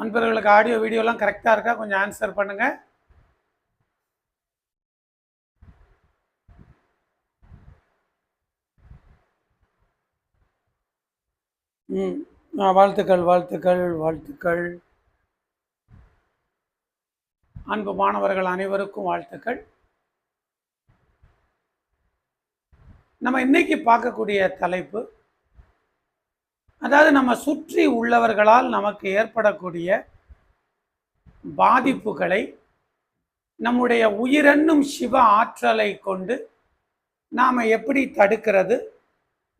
அன்பர்களுக்கு ஆடியோ வீடியோலாம் கரெக்டாக இருக்கா? கொஞ்சம் ஆன்சர் பண்ணுங்கள் ம் வாழ்த்துக்கள் வாழ்த்துக்கள் வாழ்த்துக்கள். அன்பு மாணவர்கள் அனைவருக்கும் வாழ்த்துக்கள். நம்ம இன்னைக்கு பார்க்கக்கூடிய தலைப்பு அதாவது நம்ம சுற்றி உள்ளவர்களால் நமக்கு ஏற்படக்கூடிய பாதிப்புகளை நம்முடைய உயிரென்னும் சிவ ஆற்றலை கொண்டு நாம் எப்படி தடுக்கிறது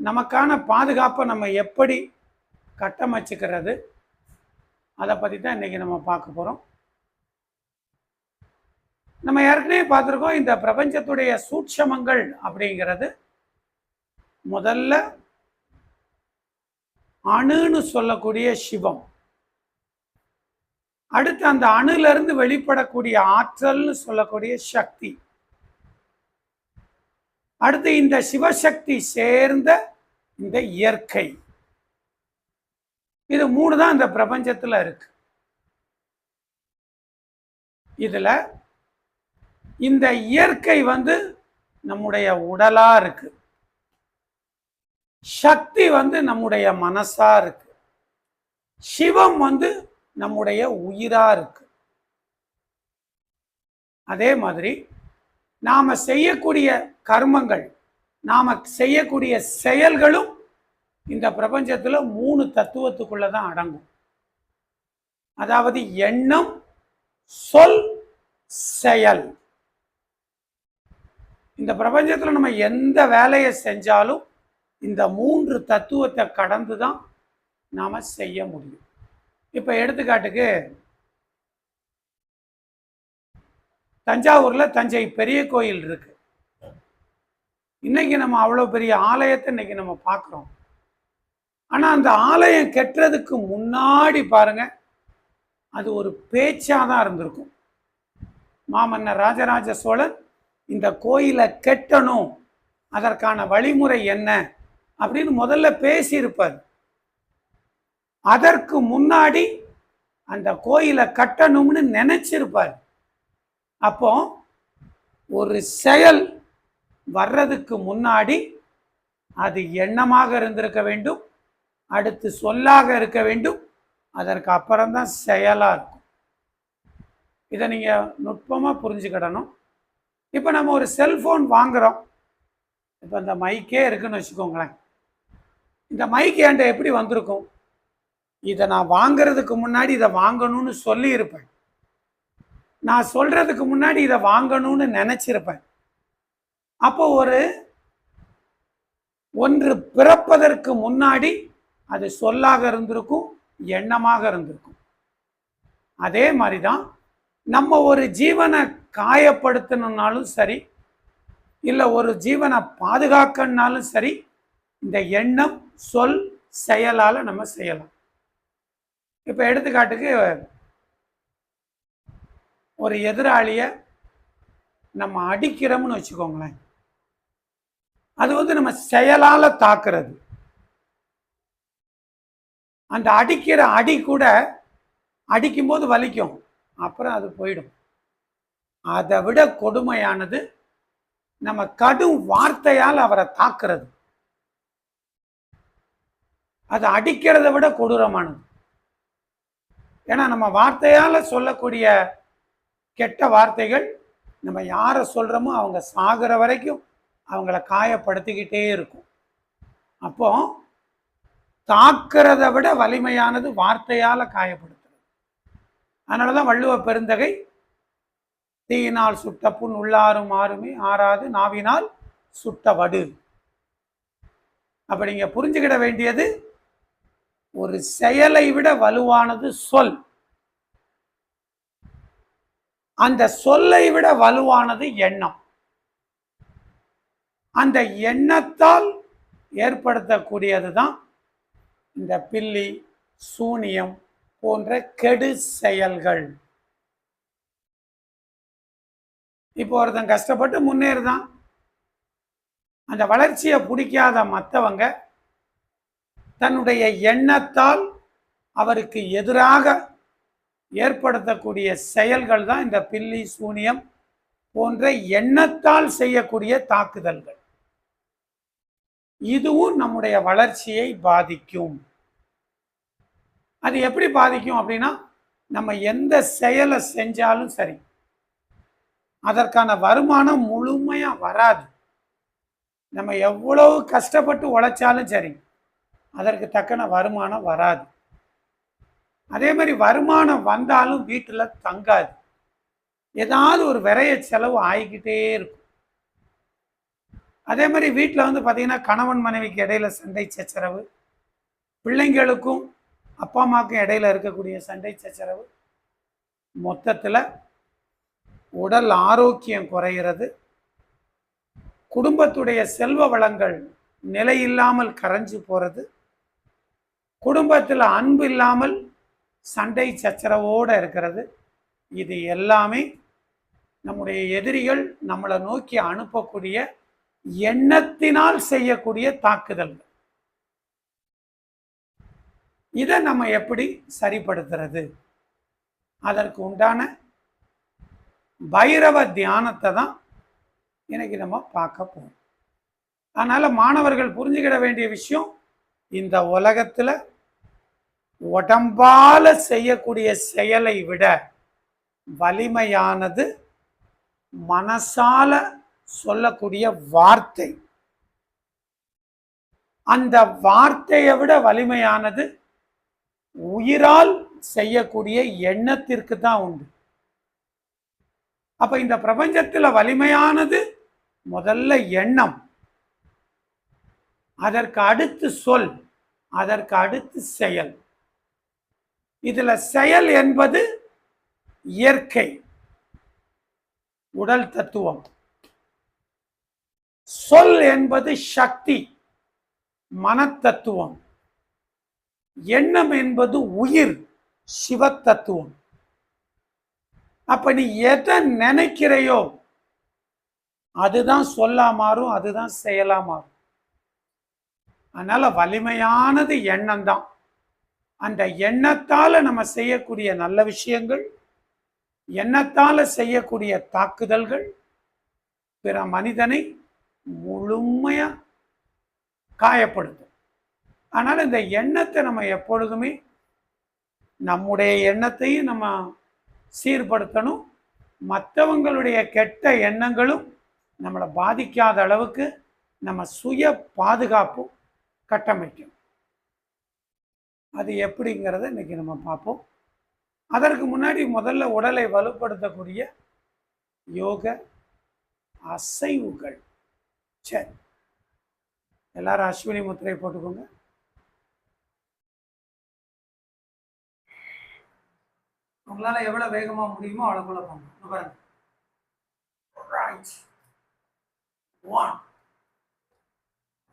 நமக்கான பாதுகாப்பை நம்ம எப்படி கட்டமைச்சுக்கிறது அதை பற்றி தான் இன்றைக்கி நம்ம பார்க்க போகிறோம் நம்ம ஏற்கனவே பார்த்துருக்கோம் இந்த பிரபஞ்சத்துடைய சூட்சமங்கள் அப்படிங்கிறது முதல்ல அணுன்னு சொல்லக்கூடிய சிவம். அடுத்து அந்த அணுலேருந்து வெளிப்படக்கூடிய ஆற்றல்னு சொல்லக்கூடிய சக்தி. அடுத்து இந்த சிவசக்தி சேர்ந்த இந்த இயற்கை. இது மூணு தான் இந்த பிரபஞ்சத்தில் இருக்கு. இதில் இந்த இயற்கை வந்து நம்முடைய உடலாக இருக்குது சக்தி வந்து நம்முடைய மனசா இருக்கு. சிவம் வந்து நம்முடைய உயிரா இருக்கு. அதே மாதிரி நாம செய்யக்கூடிய கர்மங்கள் நாம செய்யக்கூடிய செயல்களும் இந்த பிரபஞ்சத்துல மூணு தத்துவத்துக்குள்ள தான் அடங்கும். அதாவது எண்ணம் சொல் செயல். இந்த பிரபஞ்சத்துல நம்ம எந்த வேலையை செஞ்சாலும் இந்த மூன்று தத்துவத்தை கடந்து தான் நாம் செய்ய முடியும். இப்போ எடுத்துக்காட்டுக்கு தஞ்சாவூரில் தஞ்சை பெரிய கோயில் இருக்கு. இன்னைக்கு நம்ம அவ்வளோ பெரிய ஆலயத்தை இன்னைக்கு நம்ம பார்க்குறோம். ஆனால் அந்த ஆலயம் கெட்டுறதுக்கு முன்னாடி பாருங்க அது ஒரு பேச்சாக தான் இருந்திருக்கும். மாமன்னர் ராஜராஜ சோழன் இந்த கோயிலை கெட்டணும் அதற்கான வழிமுறை என்ன? அப்படின்னு முதல்ல பேசியிருப்பார். அதற்கு முன்னாடி அந்த கோயிலை கட்டணும்னு நினச்சிருப்பார். அப்போ ஒரு செயல் வர்றதுக்கு முன்னாடி அது எண்ணமாக இருந்திருக்க வேண்டும் அடுத்து சொல்லாக இருக்க வேண்டும் அதற்கு அப்புறம்தான் செயலாக இருக்கும். இதை நீங்கள் நுட்பமாக புரிஞ்சுக்கிடணும். இப்போ நம்ம ஒரு செல்ஃபோன் வாங்குறோம். இப்போ இந்த மைக்கே இருக்குன்னு வச்சுக்கோங்களேன். இந்த மைக் என்கிட்ட எப்படி வந்திருக்கும்? இதை நான் வாங்குறதுக்கு முன்னாடி இதை வாங்கணும்னு சொல்லியிருப்பேன். நான் சொல்கிறதுக்கு முன்னாடி இதை வாங்கணும்னு நினச்சிருப்பேன். அப்போ ஒரு ஒன்று பிறப்பதற்கு முன்னாடி அது சொல்லாக இருந்திருக்கும் எண்ணமாக இருந்திருக்கும். அதே மாதிரி தான் நம்ம ஒரு ஜீவனை காயப்படுத்தணுன்னாலும் சரி இல்லை ஒரு ஜீவனை பாதுகாக்கணுன்னாலும் சரி இந்த எண்ணம் சொல் செயலால் நம்ம செய்யலாம். இப்போ எடுத்துக்காட்டுக்கு ஒரு எதிராளியை நம்ம அடிக்கிறோம்னு வச்சுக்கோங்களேன். அது வந்து நம்ம செயலால தாக்குறது. அந்த அடிக்கிற அடி கூட அடிக்கும்போது வலிக்கும். அப்புறம் அது போயிடும். அதை விட கொடுமையானது நம்ம கடும் வார்த்தையால் அவரை தாக்குறது. அது அடிக்கிறத விட கொடூரமானது. ஏன்னா நம்ம வார்த்தையால் சொல்லக்கூடிய கெட்ட வார்த்தைகள் நம்ம யாரை சொல்கிறோமோ அவங்க சாகிற வரைக்கும் அவங்கள காயப்படுத்திக்கிட்டே இருக்கும். அப்போ தாக்கிறத விட வலிமையானது வார்த்தையால் காயப்படுத்துறது. அதனாலதான் வள்ளுவ பெருந்தகை தீயினால் சுட்ட புண் உள்ளாரும் ஆறுமே ஆறாது நாவினால் சுட்ட வடு. அப்ப நீங்கள் புரிஞ்சுக்கிட வேண்டியது ஒரு செயலை விட வலுவானது சொல். அந்த சொல்லை விட வலுவானது எண்ணம். அந்த எண்ணத்தால் ஏற்படுத்தக்கூடியது தான் இந்த பில்லி சூனியம் போன்ற கெடு செயல்கள். இப்போ ஒருத்தன் கஷ்டப்பட்டு முன்னேறுதான். அந்த வளர்ச்சியை பிடிக்காத மற்றவங்க தன்னுடைய எண்ணத்தால் அவருக்கு எதிராக ஏற்படுத்தக்கூடிய செயல்கள் தான் இந்த பில்லி சூனியம் போன்ற எண்ணத்தால் செய்யக்கூடிய தாக்குதல்கள். இதுவும் நம்முடைய வளர்ச்சியை பாதிக்கும். அது எப்படி பாதிக்கும் அப்படின்னா நம்ம எந்த செயலை செஞ்சாலும் சரி அதற்கான வருமானம் முழுமையாக வராது. நம்ம எவ்வளவு கஷ்டப்பட்டு உழைச்சாலும் சரி அதற்கு தக்கன வருமானம் வராது. அதே மாதிரி வருமானம் வந்தாலும் வீட்டில் தங்காது. ஏதாவது ஒரு விரைய செலவு ஆகிக்கிட்டே இருக்கும். அதே மாதிரி வீட்டில் வந்து பார்த்திங்கன்னா கணவன் மனைவிக்கு இடையில சண்டை சச்சரவு பிள்ளைங்களுக்கும் அப்பா அம்மாவுக்கும் இடையில இருக்கக்கூடிய சண்டை சச்சரவு மொத்தத்தில் உடல் ஆரோக்கியம் குறைகிறது குடும்பத்துடைய செல்வ வளங்கள் நிலையில்லாமல் கரைஞ்சு போகிறது குடும்பத்தில் அன்பு இல்லாமல் சண்டை சச்சரவோடு இருக்கிறது. இது எல்லாமே நம்முடைய எதிரிகள் நம்மளை நோக்கி அனுப்பக்கூடிய எண்ணத்தினால் செய்யக்கூடிய தாக்குதல் இதை நம்ம எப்படி சரிப்படுத்துறது? அதற்கு உண்டான பைரவ தியானத்தை தான் இன்னைக்கு நம்ம பார்க்க போகிறோம் அதனால் மாணவர்கள் புரிஞ்சுக்கிட வேண்டிய விஷயம் இந்த உலகத்தில் உடம்பால் செய்யக்கூடிய செயலை விட வலிமையானது மனசால சொல்லக்கூடிய வார்த்தை. அந்த வார்த்தையை விட வலிமையானது உயிரால் செய்யக்கூடிய எண்ணத்திற்கு தான் உண்டு. அப்ப இந்த பிரபஞ்சத்தில் வலிமையானது முதல்ல எண்ணம். அதற்கு அடுத்து சொல் அதற்கு அடுத்து செயல். இதுல செயல் என்பது இயற்கை உடல் தத்துவம். சொல் என்பது சக்தி மனத்தத்துவம். எண்ணம் என்பது உயிர் சிவத்தத்துவம். அப்ப நீ எதை நினைக்கிறையோ அதுதான் சொல்லா மாறும் அதுதான் செயலா மாறும். அதனால் வலிமையானது எண்ணம் தான் அந்த எண்ணத்தால் நம்ம செய்யக்கூடிய நல்ல விஷயங்கள் எண்ணத்தால் செய்யக்கூடிய தாக்குதல்கள் பிற மனிதனை முழுமையாக காயப்படுத்தும். அதனால் இந்த எண்ணத்தை நம்ம எப்பொழுதுமே நம்முடைய எண்ணத்தையும் நம்ம சீர்படுத்தணும். மற்றவங்களுடைய கெட்ட எண்ணங்களும் நம்மளை பாதிக்காத அளவுக்கு நம்ம சுய பாதுகாப்பும். கட்டமைக்கும். அது எப்படிங்கிறத இன்னைக்கு நம்ம பார்ப்போம். அதற்கு முன்னாடி முதல்ல உடலை வலுப்படுத்தக்கூடிய யோக அசைவுகள். சரி எல்லாரும் அஸ்வினி முத்திரை போட்டுக்கோங்க. உங்களால் எவ்வளோ வேகமாக முடியுமோ அவ்வளவுக்குள்ள போங்க. பாருங்க. Right one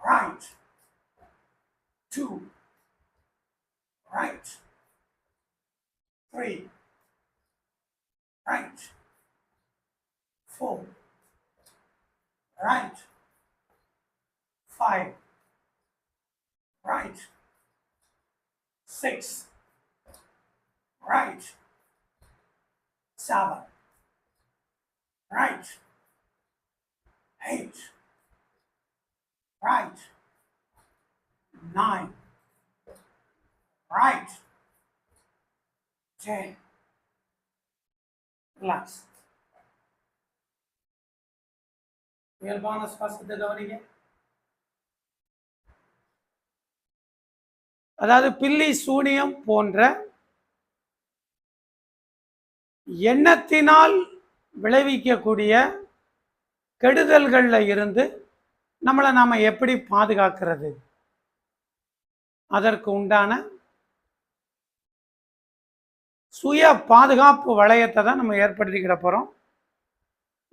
right two, right, three, right, four, right, five, right, six, right, seven, right, eight, nine, right, ten. Relax. இயல்பான சுவாசத்தை கவனிங்க அதாவது பில்லி சூனியம் போன்ற எண்ணத்தினால் விளைவிக்கக்கூடிய கெடுதல்களில் இருந்து நம்மளை நாம் எப்படி பாதுகாக்கிறது அதற்கு உண்டான சுய பாதுகாப்பு வளையத்தை தான் நம்ம ஏற்படுத்திக்கிட போகிறோம்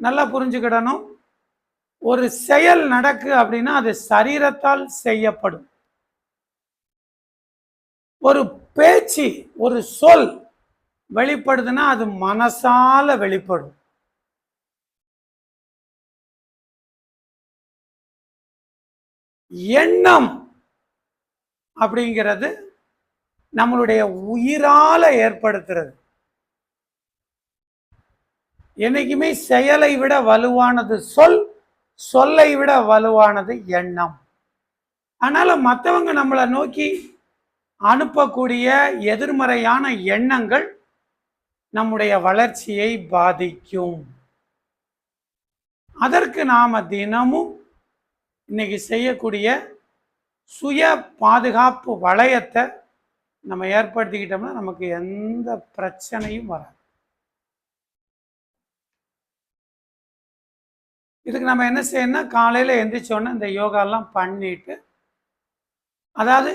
நல்லா புரிஞ்சுக்கிடணும். ஒரு செயல் நடக்கு அப்படின்னா அது சரீரத்தால் செய்யப்படும். ஒரு பேச்சு ஒரு சொல் வெளிப்படுதுன்னா அது மனசால வெளிப்படும். எண்ணம் அப்படிங்கிறது நம்மளுடைய உயிரால ஏற்படுத்துறது. என்னைக்குமே செயலை விட வலுவானது சொல் சொல்லை விட வலுவானது எண்ணம். அதனால மற்றவங்க நம்மளை நோக்கி அனுப்பக்கூடிய எதிர்மறையான எண்ணங்கள் நம்முடைய வளர்ச்சியை பாதிக்கும். அதற்கு நாம தினமும் இன்னைக்கு செய்யக்கூடிய சுய பாதுகாப்பு வளையத்தை நம்ம ஏற்படுத்திக்கிட்டோம்னா நமக்கு எந்த பிரச்சனையும் வராது. இதுக்கு நம்ம என்ன செய்யணும்னா காலையில் எந்திரிச்சோன்னே இந்த யோகாலாம் பண்ணிட்டு அதாவது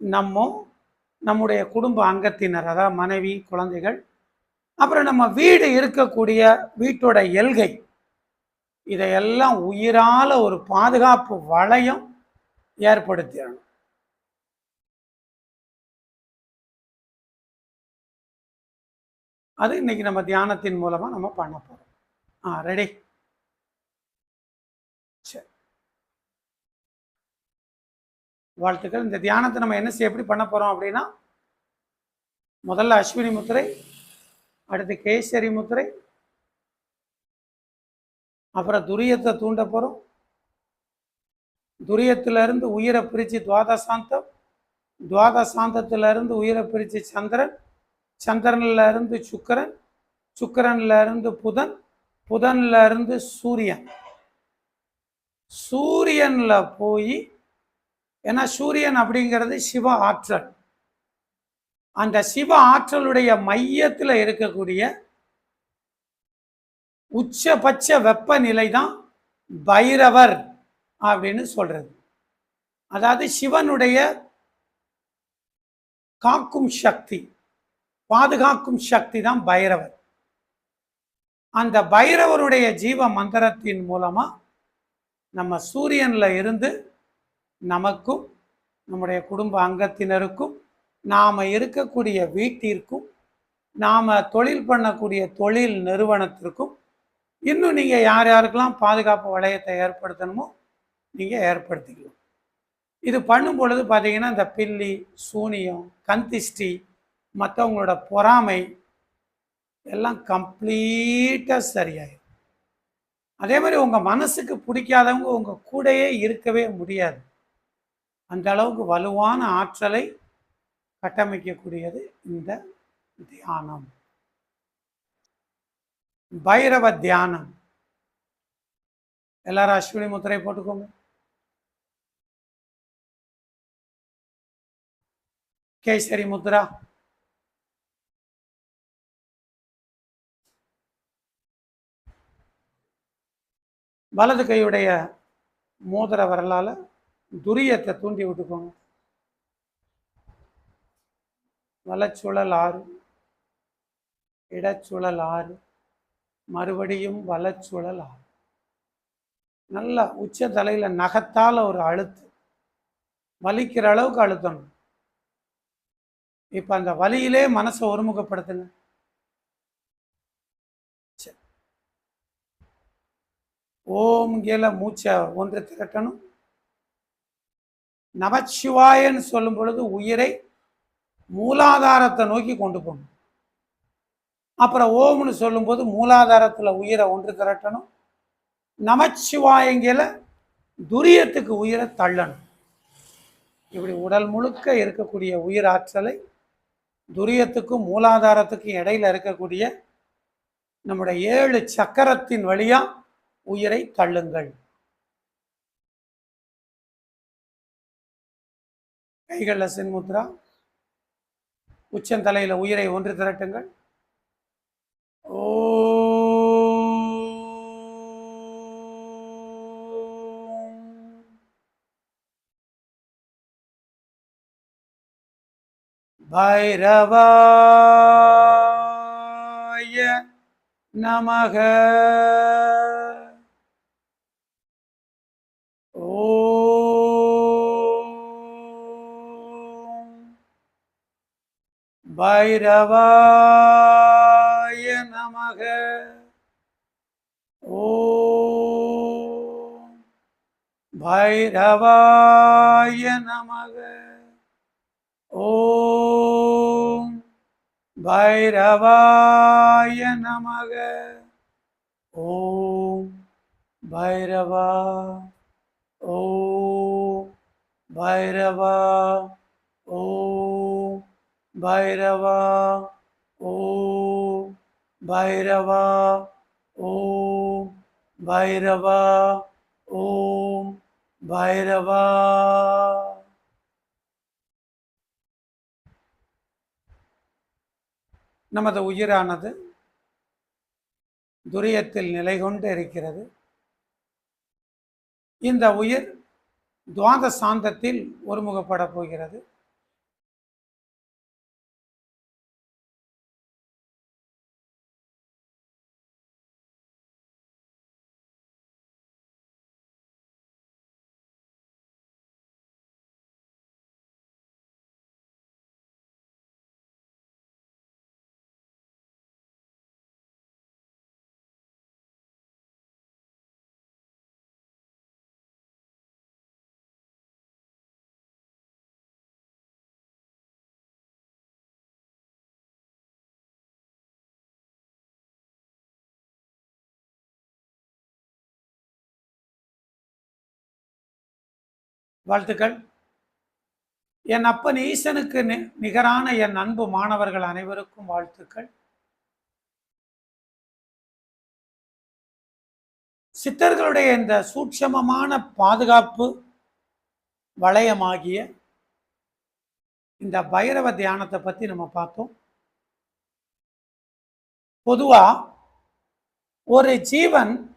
நம்ம நம்முடைய குடும்ப அங்கத்தினர் அதாவது மனைவி குழந்தைகள் அப்புறம் நம்ம வீடு இருக்கக்கூடிய வீட்டோட எல்கை இதையெல்லாம் உயிரால ஒரு பாதுகாப்பு வளையம் ஏற்படுத்திடணும் அது இன்னைக்கு நம்ம தியானத்தின் மூலமா நம்ம பண்ண போறோம். ஆ ரெடி சரி. வாழ்த்துக்கள். இந்த தியானத்தை நம்ம என்ன செய்ய எப்படி பண்ண போறோம் அப்படின்னா முதல்ல அஸ்வினி முத்திரை அடுத்து கேசரி முத்திரை அப்புறம் துரியத்தை தூண்ட போகிறோம் துரியத்திலிருந்து உயிரை பிரித்து துவாதசாந்தம் துவாதசாந்தத்திலிருந்து உயிரை பிரித்து சந்திரன் சந்திரன்ல இருந்து சுக்கரன் சுக்கரன்ல இருந்து புதன் புதன்ல இருந்து சூரியன். சூரியனில் போய் ஏன்னா சூரியன் அப்படிங்கிறது சிவ ஆற்றல். அந்த சிவ ஆற்றலுடைய மையத்தில் இருக்கக்கூடிய உச்சபட்ச வெப்பநிலை தான் பைரவர் அப்படின்னு சொல்றது. அதாவது சிவனுடைய காக்கும் சக்தி பாதுகாக்கும் சக்தி தான் பைரவர். அந்த பைரவருடைய ஜீவ மந்திரத்தின் மூலமா நம்ம சூரியன்ல இருந்து நமக்கும் நம்முடைய குடும்ப அங்கத்தினருக்கும் நாம் இருக்கக்கூடிய வீட்டிற்கும் நாம் தொழில் பண்ணக்கூடிய தொழில் நிறுவனத்திற்கும் இன்னும் நீங்கள் யார் யாருக்கெல்லாம் பாதுகாப்பு வளையத்தை ஏற்படுத்தணுமோ நீங்கள் ஏற்படுத்திக்கலாம். இது பண்ணும் பொழுது பார்த்தீங்கன்னா இந்த பில்லி சூனியம் கந்திஷ்டி மற்றவங்களோட பொறாமை எல்லாம் கம்ப்ளீட்டாக சரியாயிடும் அதே மாதிரி உங்கள் மனசுக்கு பிடிக்காதவங்க உங்கள் கூடயே இருக்கவே முடியாது. அந்த அளவுக்கு வலுவான ஆற்றலை கட்டமைக்கக்கூடியது இந்த தியானம். பைரவ தியானம். எல்லாரும் அஸ்வினி முத்திரை போட்டுக்கோங்க. கேசரி முத்ரா வலது கையுடைய மோதிர வரலால துரியத்தை தூண்டி விட்டுக்கோங்க. வலச்சுழல் ஆறு இடச்சுழல் ஆறு மறுபடியும் வலச்சுழல் ஆகும். நல்லா உச்ச தலையில நகத்தால் ஒரு அழுத்து. வலிக்கிற அளவுக்கு அழுத்தணும். இப்போ அந்த வலியிலே மனசை ஒருமுகப்படுத்துங்க. ஓம் கேல மூச்சை ஒன்று திரட்டணும். நமச்சிவாயன்னு சொல்லும் பொழுது உயிரை மூலாதாரத்தை நோக்கி கொண்டு போகணும். அப்புறம் ஓம்னு சொல்லும்போது மூலாதாரத்தில் உயிரை ஒன்று திரட்டணும். நமச்சிவாயங்கில துரியத்துக்கு உயிரை தள்ளணும். இப்படி உடல் முழுக்க இருக்கக்கூடிய உயிர் ஆற்றலை துரியத்துக்கும் மூலாதாரத்துக்கும் இடையில இருக்கக்கூடிய நம்முடைய ஏழு சக்கரத்தின் வழியாக உயிரை தள்ளுங்கள். கைகளில் சின்முத்ரா உச்சந்தலையில் உயிரை ஒன்று திரட்டுங்கள். பைரவாய நமக ஓம் பைரவாய நமக ஓம் பைரவாய நமக. ஓம் பைரவாய நமக. ஓம் பைரவா. ஓம் பைரவா. ஓம் பைரவா. ஓம் பைரவா ஓம் பைரவா ஓம் பைரவா. நமது உயிரானது துரியத்தில் நிலை கொண்டு இருக்கிறது. இந்த உயிர் துவாத சாந்தத்தில் ஒருமுகப்பட போகிறது. வாழ்த்துக்கள். என் அப்பன் ஈசனுக்கு நி- நிகரான என் அன்பு மாணவர்கள் அனைவருக்கும் வாழ்த்துக்கள். சித்தர்களுடைய இந்த சூட்சமமான பாதுகாப்பு வளையமாகிய இந்த பைரவ தியானத்தை பத்தி நம்ம பார்த்தோம். பொதுவா ஒரு ஜீவன்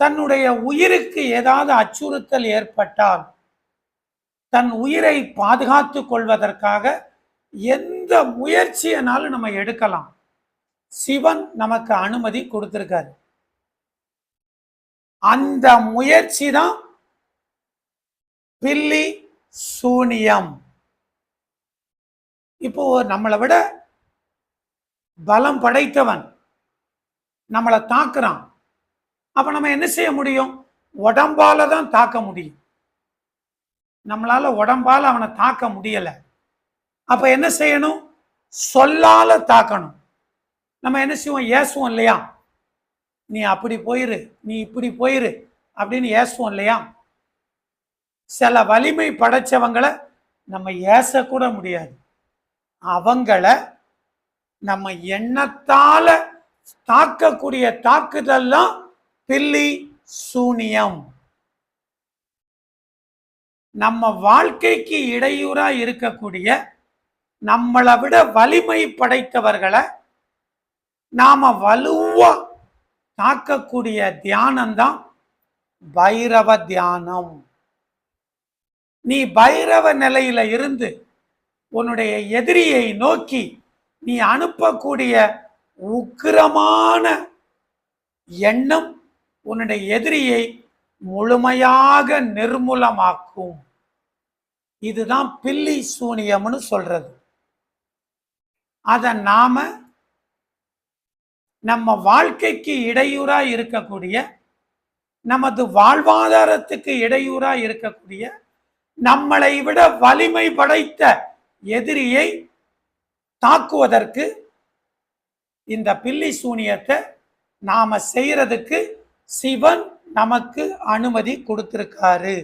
தன்னுடைய உயிருக்கு ஏதாவது அச்சுறுத்தல் ஏற்பட்டால் தன் உயிரை பாதுகாத்து கொள்வதற்காக எந்த முயற்சியினாலும் நம்ம எடுக்கலாம். சிவன் நமக்கு அனுமதி கொடுத்திருக்காரு. அந்த முயற்சி தான் பில்லி சூனியம். இப்போ நம்மளை விட பலம் படைத்தவன் நம்மளை தாக்குறான். அப்போ நம்ம என்ன செய்ய முடியும்? உடம்பால தான் தாக்க முடியும். நம்மளால உடம்பால் அவனை தாக்க முடியலை. அப்போ என்ன செய்யணும்? சொல்லால தாக்கணும். நம்ம என்ன செய்வோம்? ஏசுவோம் இல்லையா? நீ அப்படி போயிரு நீ இப்படி போயிரு அப்படின்னு ஏசுவோம் இல்லையா? சில வலிமை படைச்சவங்களை நம்ம ஏசக்கூட முடியாது. அவங்கள நம்ம எண்ணத்தால தாக்கக்கூடிய தாக்குதல்லாம் பில்லி சூனியம் நம்ம வாழ்க்கைக்கு இடையூறா இருக்கக்கூடிய நம்மளை விட வலிமை படைத்தவர்களை நாம வலுவா தாக்கக்கூடிய தியானம்தான் பைரவ தியானம். நீ பைரவ நிலையில இருந்து உன்னுடைய எதிரியை நோக்கி நீ அனுப்பக்கூடிய உக்கிரமான எண்ணம் உன்னுடைய எதிரியை முழுமையாக நிர்மூலமாக்கும். இதுதான் பில்லி சூனியம்னு சொல்றது. அதை நாம நம்ம வாழ்க்கைக்கு இடையூறா இருக்கக்கூடிய நமது வாழ்வாதாரத்துக்கு இடையூறா இருக்கக்கூடிய நம்மளை விட வலிமை படைத்த எதிரியை தாக்குவதற்கு இந்த பில்லி சூனியத்தை நாம செய்யறதுக்கு சிவன் நமக்கு அனுமதி கொடுத்திருக்காரு.